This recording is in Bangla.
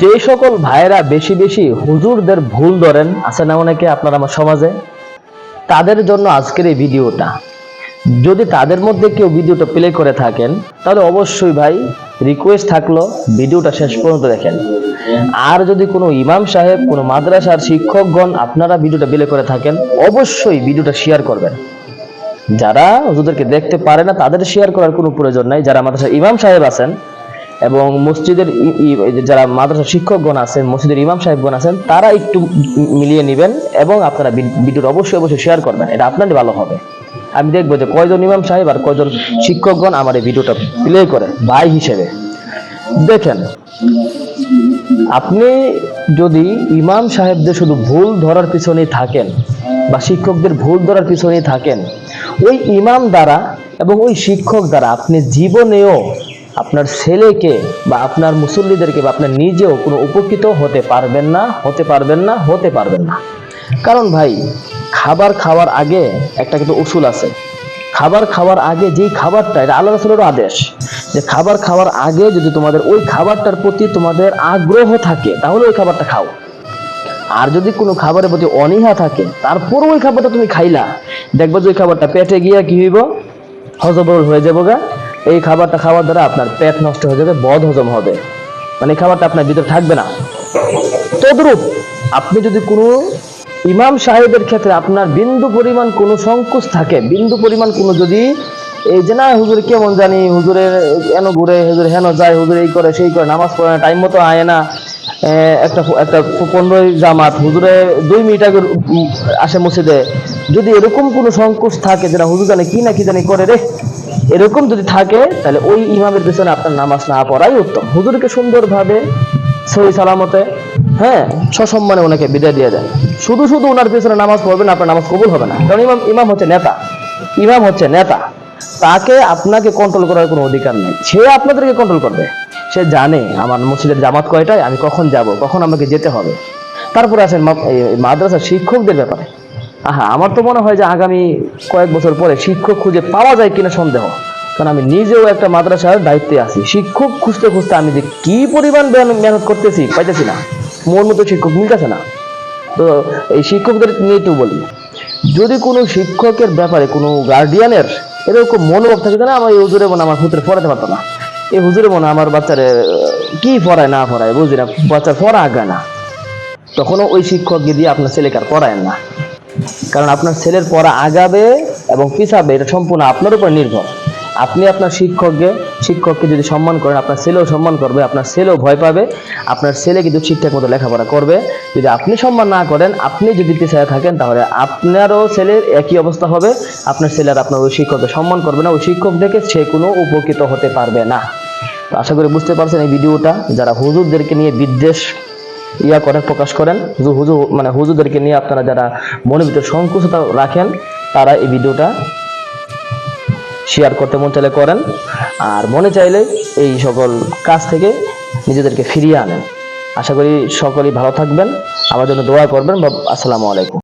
যে সকল ভাইয়েরা বেশি বেশি হুজুরদের ভুল ধরেন, আছে না অনেকে আপনার আমার সমাজে? তাদের জন্য আজকের এই ভিডিওটা। যদি তাদের মধ্যে কেউ ভিডিওটা প্লে করে থাকেন, তাহলে অবশ্যই ভাই রিকোয়েস্ট থাকল ভিডিওটা শেষ পর্যন্ত দেখেন। আর যদি কোনো ইমাম সাহেব, কোনো মাদ্রাসার শিক্ষকগণ আপনারা ভিডিওটা প্লে করে থাকেন, অবশ্যই ভিডিওটা শেয়ার করবেন। যারা হুজুরদেরকে দেখতে পারে না, তাদের শেয়ার করার কোনো প্রয়োজন নাই। যারা মাদ্রাসার ইমাম সাহেব আছেন এবং মসজিদের যারা মাদ্রাসা শিক্ষকগণ আছেন, মসজিদের ইমাম সাহেবগণ আছেন, তারা একটু মিলিয়ে নেবেন এবং আপনারা ভিডিওটা অবশ্যই অবশ্যই শেয়ার করবেন। এটা আপনারই ভালো হবে। আমি দেখব যে কয়জন ইমাম সাহেব আর কয়জন শিক্ষকগণ আমার এই ভিডিওটা প্লে করে, ভাই হিসেবে। দেখেন, আপনি যদি ইমাম সাহেবদের শুধু ভুল ধরার পিছনেই থাকেন বা শিক্ষকদের ভুল ধরার পিছনেই থাকেন, ওই ইমাম দ্বারা এবং ওই শিক্ষক দ্বারা আপনি জীবনেও আপনার ছেলেকে বা আপনার মুসল্লিদেরকে বা আপনার নিজেও কোনো উপকৃত হতে পারবেন না, হতে পারবেন না, হতে পারবেন না। কারণ ভাই, খাবার খাওয়ার আগে একটা কিন্তু উসুল আছে। খাবার খাওয়ার আগে যেই খাবারটা, এটা আল্লাহ রাসূলেরও আদেশ, যে খাবার খাওয়ার আগে যদি তোমাদের ওই খাবারটার প্রতি তোমাদের আগ্রহ থাকে, তাহলে ওই খাবারটা খাও। আর যদি কোনো খাবারের প্রতি অনীহা থাকে তারপর ওই খাবারটা তুমি খাইলা। দেখবে যে ওই খাবারটা পেটে গিয়া কি হইব? হজবরল হয়ে যাব গা। এই খাবারটা খাওয়ার দ্বারা আপনার পেট নষ্ট হয়ে যাবে, বদ হজম হবে। মানে খাবারটা আপনার ভিতরে থাকবে না। তদ্রূপ আপনি যদি কোনো ইমাম সাহেবের ক্ষেত্রে আপনার বিন্দু পরিমাণ কোনো সংকোচ থাকে, বিন্দু পরিমাণ কোনো যদি এই যে না, হুজুর কেমন জানি, হুজুরের এন ঘুরে, হুজুর হেন যায়, হুজুর এই করে, সেই করে, নামাজ পড়ে না টাইম মতো আয় না একটা একটা পনেরোই জামাত, হুজুরে দুই মিনিট আগে আসে মসজিদে, যদি এরকম কোনো সংকোচ থাকে যে না, হুজুর জানে কি না কি জানি করে রে এরকম যদি থাকে, তাহলে ওই ইমামের পেছনে আপনার নামাজ না পড়াই উত্তম। হুজুরকে সুন্দরভাবে সহি সালামতে হ্যাঁ সসম্মানে ওনাকে বিদায় দিয়ে দেন। শুধু শুধু ওনার পেছনে নামাজ পড়বেন, আপনার নামাজ কবুল হবে না। কারণ ইমাম ইমাম হচ্ছে নেতা। ইমাম হচ্ছে নেতা। তাকে আপনাকে কন্ট্রোল করার কোনো অধিকার নেই। সে আপনাদেরকে কন্ট্রোল করবে। সে জানে, আমার মসজিদের জামাত কয়টায়, আমি কখন যাব, কখন আমাকে যেতে হবে। তারপরে আসেন মাদ্রাসার শিক্ষকদের ব্যাপারে। আহা, আমার তো মনে হয় যে আগামী কয়েক বছর পরে শিক্ষক খুঁজে পাওয়া যায় কিনা সন্দেহ। কারণ আমি নিজেও একটা মাদ্রাসার দায়িত্বে আছি। শিক্ষক খুঁজতে খুঁজতে আমি যে কি পরিমাণ মেহনত করতেছি পাইতেছি না। মন মতো শিক্ষক মিলতেছে না। তো এই শিক্ষকদের নিয়ে একটু বলি। যদি কোনো শিক্ষকের ব্যাপারে কোনো গার্ডিয়ানের এরকম মনোভাব থাকে না আমার এই হুজুরে মনে আমার পুত্রে পড়াতে পারতো না। এই হুজুরে মনে আমার বাচ্চারে কি পড়ায়, না পড়ায়, বুঝি না। বাচ্চার পড়া আগে না। তখনও ওই শিক্ষককে দিয়ে আপনার ছেলেকে আর পড়ায়েন না। কারণ আপনার ছেলের পড়া আগাবে এবং পিছাবে, এটা সম্পূর্ণ আপনার উপর নির্ভর। আপনি আপনার শিক্ষককে শিক্ষককে যদি সম্মান করেন, আপনার ছেলেও সম্মান করবে, আপনার ছেলেও ভয় পাবে, আপনার ছেলে কিন্তু ঠিকঠাক মতো লেখাপড়া করবে। যদি আপনি সম্মান না করেন, আপনি যদি পিছিয়ে থাকেন, তাহলে আপনারও ছেলের একই অবস্থা হবে। আপনার ছেলে আর আপনার ওই শিক্ষককে সম্মান করবে না, ওই শিক্ষক দেখে সে কোনো উপকৃত হতে পারবে না। আশা করি বুঝতে পারছেন এই ভিডিওটা। যারা হুজুরদেরকে নিয়ে বিদ্বেষ ইয়া করেন প্রকাশ করেন। হুজু মানে হুজুরদেরকে নিয়ে আপনারা যারা মনের ভিতরে সংকুচতা রাখেন, তারা এই ভিডিওটা শেয়ার করতে মন চাইলে করেন। আর মনে চাইলে এই সকল কাজ থেকে নিজেদেরকে ফিরিয়ে আনেন। আশা করি সকলেই ভালো থাকবেন। আমার জন্য দোয়া করবেন। বা আসসালামু আলাইকুম।